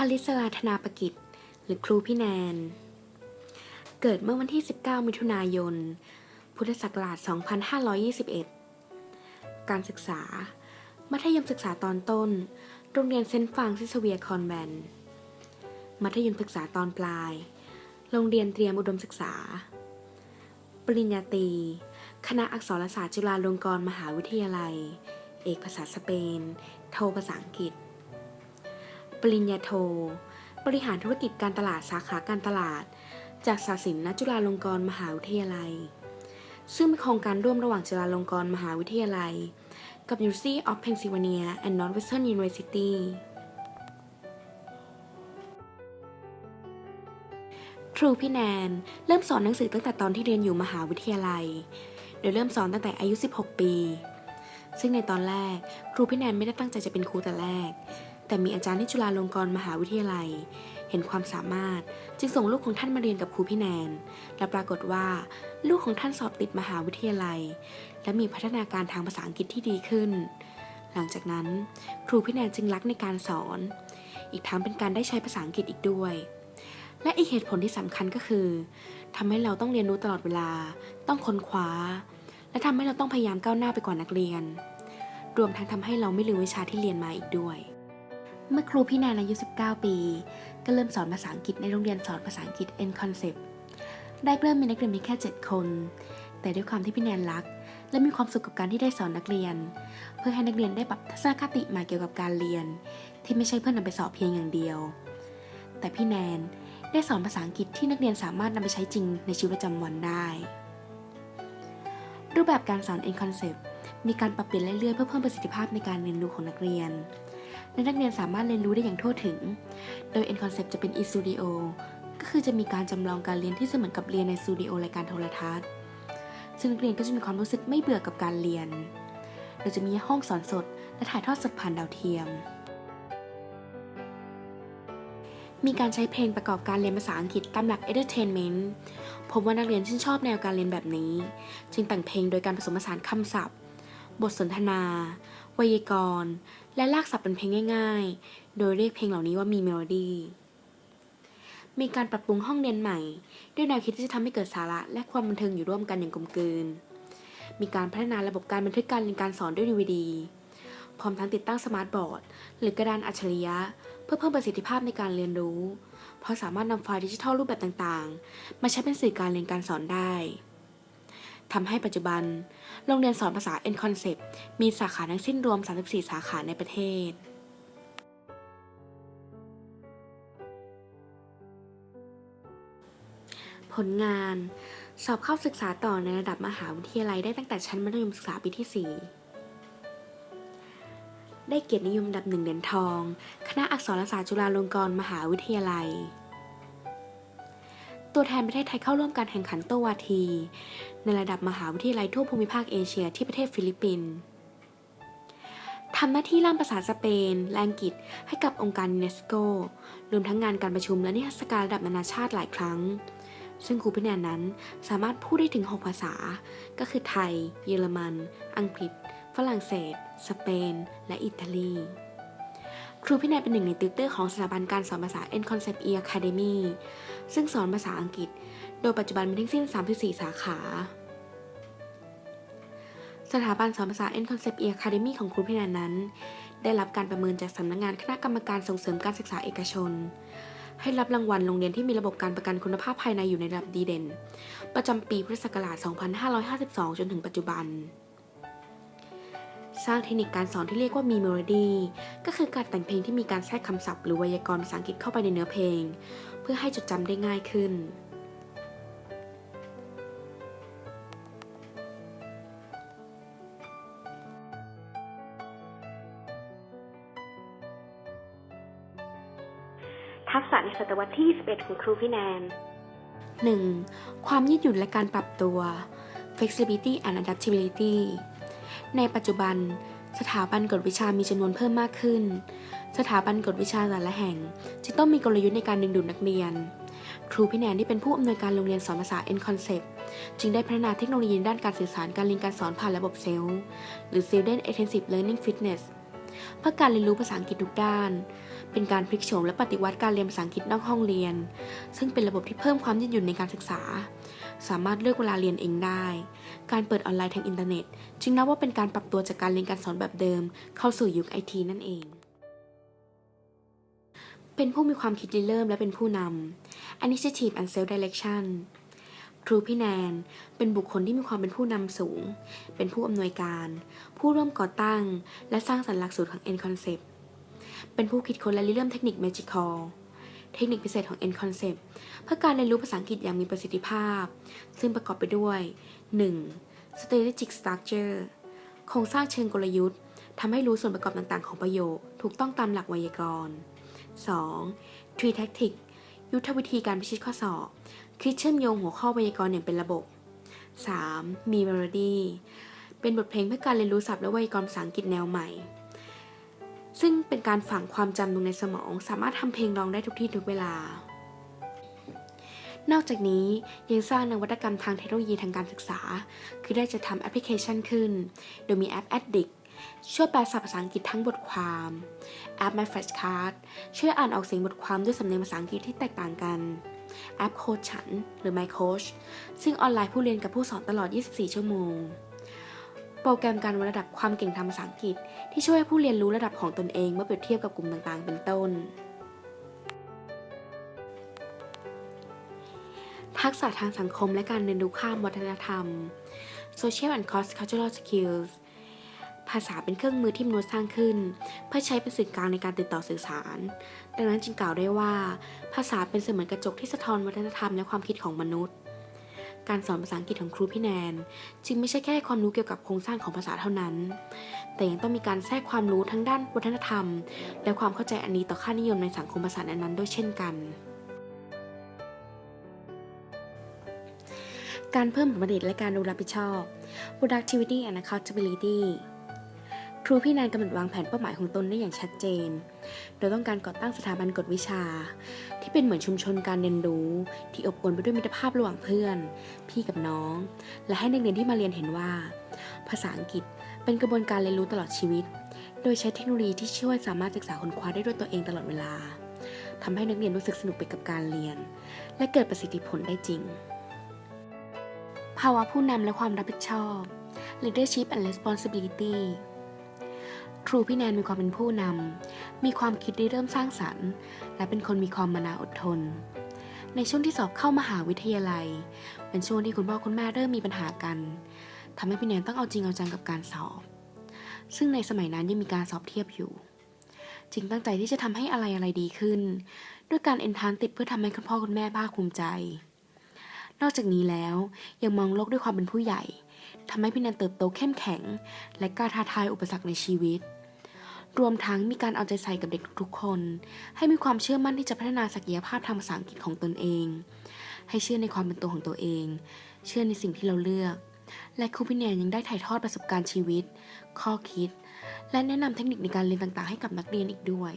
อลิสราธนาประกิจ หรือครูพี่แนน เกิดเมื่อวันที่ 19 มิถุนายน พุทธศักราช 2521 การศึกษา มัธยมศึกษาตอนต้น โรงเรียนเซนต์ฟานซิสเวียร์คอนแวนมัธยมศึกษาตอนปลาย โรงเรียนเตรียมอุดมศึกษา ปริญญาตรีคณะอักษรศาสตร์จุฬาลงกรณ์มหาวิทยาลัย เอกภาษาสเปน โทภาษาอังกฤษ ปริญญาโท บริหารธุรกิจการตลาดสาขาการตลาด จากสาสินณจุฬาลงกรณ์มหาวิทยาลัย ซึ่งเป็นโครงการร่วมระหว่างจุฬาลงกรณ์มหาวิทยาลัย กับ University of Pennsylvania and Northwestern University ครูพี่แนน เริ่มสอนหนังสือตั้งแต่ตอนที่เรียนอยู่มหาวิทยาลัย โดยเริ่มสอนตั้งแต่อายุ 16 ปี ซึ่งในตอนแรกครูพี่แนนไม่ได้ตั้งใจจะเป็นครูแต่แรก แต่มีอาจารย์ที่จุฬาลงกรณ์มหาวิทยาลัย เห็นความสามารถจึงส่งลูกของท่านมาเรียนกับครูพี่แนน และปรากฏว่า ลูกของท่านสอบติดมหาวิทยาลัย และมีพัฒนาการทางภาษาอังกฤษที่ดีขึ้น หลังจากนั้น ครูพี่แนนจึงรักในการสอน อีกทั้งเป็นการได้ใช้ภาษาอังกฤษอีกด้วย และอีกเหตุผลที่สำคัญก็คือทำให้เราต้องเรียนรู้ตลอดเวลา ต้องค้นคว้า และทำให้เราต้องพยายามก้าวหน้าไปกว่านักเรียน รวมทั้งทำให้เราไม่ลืมวิชาที่เรียนมาอีกด้วย เมื่อครูพี่แนนอายุ 19 ปี ก็เริ่มสอนภาษาอังกฤษในโรงเรียนสอนภาษาอังกฤษ N Concept ได้เริ่มมีนักเรียนเพีแค่ 7 คน แต่ด้วยความที่พี่แนนรัก และมีความสุขกับการที่ได้สอนนักเรียน เพื่อให้นักเรียนได้ปรับทัศนคติมาเกี่ยวกับการเรียน ที่ไม่ใช่เพื่อนำไปสอบเพียงอย่างเดียว แต่พี่แนนได้สอนภาษาอังกฤษที่นักเรียนสามารถนำไปใช้จริงในชีวิตประจำวันได้ รูปแบบการสอน N Concept มีการปรับเปลี่ยนเรื่อยๆเพื่อเพิ่มประสิทธิภาพในการเรียนรู้ของนักเรียน และนักเรียนสามารถเรียนรู้ได้อย่างทั่วถึง โดย N Concept จะเป็น e-studio ก็คือจะมีการจำลองการเรียนที่เสมือนกับเรียนในสตูดิโอรายการโทรทัศน์ ซึ่งนักเรียนก็จะมีความรู้สึกไม่เบื่อกับการเรียน โดยจะมีห้องสอนสด และถ่ายทอดสดผ่านดาวเทียม มีการใช้เพลงประกอบการเรียนภาษาอังกฤษตามหลัก entertainment พบว่านักเรียนชื่นชอบแนวการเรียนแบบนี้ จึงแต่งเพลงโดยการผสมผสานคำศัพท์ บทสนทนา ไวยากรณ์ และลากศัพท์เป็นเพลงง่าย ๆ โดยเรียกเพลงเหล่านี้ว่ามีเมโลดี้ มีการปรับปรุงห้องเรียนใหม่ ด้วยแนวคิดที่จะทำให้เกิดสาระและความบันเทิงอยู่ร่วมกันอย่างกลมกลืน มีการพัฒนาระบบการบันทึกการเรียนการสอนด้วยดีวดีพร้อมทั้งติดตั้งสมาร์ทบอร์ด หรือกระดานอัจฉริยะ เพื่อเพิ่มประสิทธิภาพในการเรียนรู้ เพราะสามารถนำไฟล์ดิจิทัลรูปแบบต่างๆ มาใช้เป็นสื่อการเรียนการสอนได้ ทำให้ปัจจุบัน โรงเรียนสอนภาษา N Concept มีสาขาทั้งสิ้นรวม 34 สาขาในประเทศผลงาน สอบเข้าศึกษาต่อในระดับมหาวิทยาลัยได้ตั้งแต่ชั้นมัธยมศึกษาปีที่ 4 ได้เกียรตินิยมดับหนึ่งเหรียญทอง คณะอักษรศาสตร์จุฬาลงกรณ์มหาวิทยาลัย ตัวแทนประเทศไทยเข้าร่วมการแข่งขันโตวาที ในระดับมหาวิทยาลัยทั่วภูมิภาคเอเชียที่ประเทศฟิลิปปินส์ทำหน้าที่ล่ามภาษาสเปน และอังกฤษให้กับองค์การยูเนสโกรวมทั้งงานการประชุมและนิทรรศการระดับนานาชาติหลายครั้ง ซึ่งครูพี่แนนนั้นสามารถพูดได้ถึง 6 ภาษา ก็คือไทย เยอรมัน อังกฤษ ฝรั่งเศส สเปน และอิตาลี ครูพี่แนนเป็นหนึ่งในติวเตอร์ของสถาบันการสอนภาษา N Concept E Academy ซึ่งสอนภาษาอังกฤษ โดยปัจจุบันมีทั้งสิ้น 34 สาขา สถาบันสอนภาษา N Concept E Academy ของครูพี่แนนนั้น ได้รับการประเมินจากสำนักงานคณะกรรมการส่งเสริมการศึกษาเอกชน ให้รับรางวัลโรงเรียนที่มีระบบการประกันคุณภาพภายในอยู่ในระดับดีเด่น ประจำปีพุทธศักราช 2552 จนถึงปัจจุบัน สร้างเทคนิคการสอนที่เรียกว่ามีเมโลดี้ก็คือการแต่งเพลงที่มีการแทรกคำศัพท์หรือไวยากรณ์ภาษาอังกฤษเข้าไปในเนื้อเพลง เพื่อให้จดจำได้ง่ายขึ้น ทักษะในศตวรรษที่ 21 ของครูพี่แนน 1. ความยืดหยุ่นและการปรับตัว flexibility and adaptability ในปัจจุบัน สถาบันกฎวิชามีจำนวนเพิ่มมากขึ้น สถาบันกฎวิชาแต่ละแห่งจึงต้องมีกลยุทธ์ในการดึงดูดนักเรียน ครูพี่แนนที่เป็นผู้อำนวยการโรงเรียนสอนภาษา N Concept จึงได้พัฒนาเทคโนโลยีด้านการสื่อสารการเรียนการสอนผ่านระบบเซลล์หรือ Student Intensive Learning Fitness เพื่อการเรียนรู้ภาษาอังกฤษทุกด้าน เป็นการพลิกโฉมและปฏิวัติการเรียนภาษาอังกฤษนอกห้องเรียน ซึ่งเป็นระบบที่เพิ่มความยืดหยุ่นในการศึกษา สามารถเลือกเวลาเรียนเองได้ การเปิดออนไลน์ทางอินเทอร์เน็ต จึงนับว่าเป็นการปรับตัวจากการเรียนการสอนแบบเดิม เข้าสู่ยุคไอทีนั่นเอง เป็นผู้มีความคิดริเริ่มและเป็นผู้นำ Initiative and Self Direction ครูพี่แนน เป็นบุคคลที่มีความเป็นผู้นำสูง เป็นผู้อำนวยการ ผู้ร่วมก่อตั้ง และสร้างสรรค์หลักสูตรของ N Concept เป็นผู้คิดค้นและริเริ่มเทคนิค Magical เทคนิคพิเศษของ N Concept เพื่อการเรียนรู้ภาษาอังกฤษอย่างมีประสิทธิภาพ ซึ่งประกอบไปด้วย 1. Strategic Structure โครงสร้างเชิงกลยุทธ์ทำให้รู้ส่วนประกอบต่างๆ ของประโยค ถูกต้องตามหลักไวยากรณ์ 2. Tree Tactic ยุทธวิธีการพิชิตข้อสอบ คิดเชื่อมโยงหัวข้อไวยากรณ์อย่างเป็นระบบ 3. มี Melody เป็นบทเพลงเพื่อการเรียนรู้ศัพท์และไวยากรณ์ภาษาอังกฤษแนวใหม่ ซึ่งเป็นการฝังความจำลงในสมอง สามารถทำเพลงร้องได้ทุกที่ทุกเวลา นอกจากนี้ยังสร้างนวัตกรรมทางเทคโนโลยีทางการศึกษา คือได้จะทำแอปพลิเคชันขึ้น โดยมีแอป Addict ช่วยแปลศัพท์ภาษาอังกฤษทั้งบทความแอป My Flashcard ช่วยอ่านออกเสียงบทความด้วยสำเนียงภาษาอังกฤษที่แตกต่างกันแอปโค้ชฉัน หรือ My Coach ซึ่งออนไลน์ผู้เรียนกับผู้สอนตลอด 24 ชั่วโมง รแกรมการวัดระดับความเก่งทางภาษาอังกฤษ ที่ช่วยให้ผู้เรียนรู้ระดับของตนเองเมื่อเปรียบเทียบกับกลุ่มต่างๆ เป็นต้น ทักษะทางสังคมและการเรียนรู้ข้ามวัฒนธรรม Social and Cross Cultural Skills ภาษาเป็นเครื่องมือที่มนุษย์สร้างขึ้น เพื่อใช้เป็นสื่อกลางในการติดต่อสื่อสาร ดังนั้นจึงกล่าวได้ว่า ภาษาเป็นเสมือนกระจกที่สะท้อนวัฒนธรรมและความคิดของมนุษย์ การสอนภาษาอังกฤษของครูพี่แนน จึงไม่ใช่แค่ความรู้เกี่ยวกับโครงสร้างของภาษาเท่านั้น แต่ยังต้องมีการแทรกความรู้ทั้งด้านวัฒนธรรม และความเข้าใจอันนี้ต่อค่านิยมในสังคมภาษานั้นๆด้วยเช่นกัน การเพิ่มผลผลิตและการดูรับผิดชอบ productivity and accountability ครูพี่แนนกำหนดวางแผนเป้าหมายของตนได้อย่างชัดเจน โดยต้องการก่อตั้งสถาบันกฎวิชา ที่เป็นเหมือนชุมชนการเรียนรู้ ที่อบอวลไปด้วยมิตรภาพระหว่างเพื่อน พี่กับน้อง และให้นักเรียนที่มาเรียนเห็นว่า ภาษาอังกฤษเป็นกระบวนการเรียนรู้ตลอดชีวิต โดยใช้เทคโนโลยีที่ช่วยสามารถศึกษาค้นคว้าได้ด้วยตัวเองตลอดเวลาทำให้นักเรียนรู้สึกสนุกไปกับการเรียน และเกิดประสิทธิผลได้จริง ภาวะผู้นำและความรับผิดชอบ leadership and responsibility ครูพี่แนนมีความเป็นผู้นำ มีความคิดริเริ่มสร้างสรรค์ และเป็นคนมีความมานาอดทน ในช่วงที่สอบเข้ามหาวิทยาลัย เป็นช่วงที่คุณพ่อคุณแม่เริ่มมีปัญหากันทำให้พี่แนนต้องเอาจริงเอาจังกับการสอบ ซึ่งในสมัยนั้นยังมีการสอบเทียบอยู่ จึงตั้งใจที่จะทำให้อะไรอะไรดีขึ้น ด้วยการเอนทานติดเพื่อทำให้คุณพ่อคุณแม่ภาคภูมิใจ นอกจากนี้แล้วยังมองโลกด้วยความเป็นผู้ใหญ่ทำให้พี่แนนเติบโตเข้มแข็ง และกล้าท้าทายอุปสรรคในชีวิต รวมทั้งมีการเอาใจใส่กับเด็กทุกๆคน ให้มีความเชื่อมั่นที่จะพัฒนาศักยภาพทางภาษาอังกฤษของตนเอง ให้เชื่อในความเป็นตัวของตัวเอง เชื่อในสิ่งที่เราเลือก และครูพิเนียยังได้ถ่ายทอดประสบการณ์ชีวิต ข้อคิด และแนะนำเทคนิคในการเรียนต่างๆ ให้กับนักเรียนอีกด้วย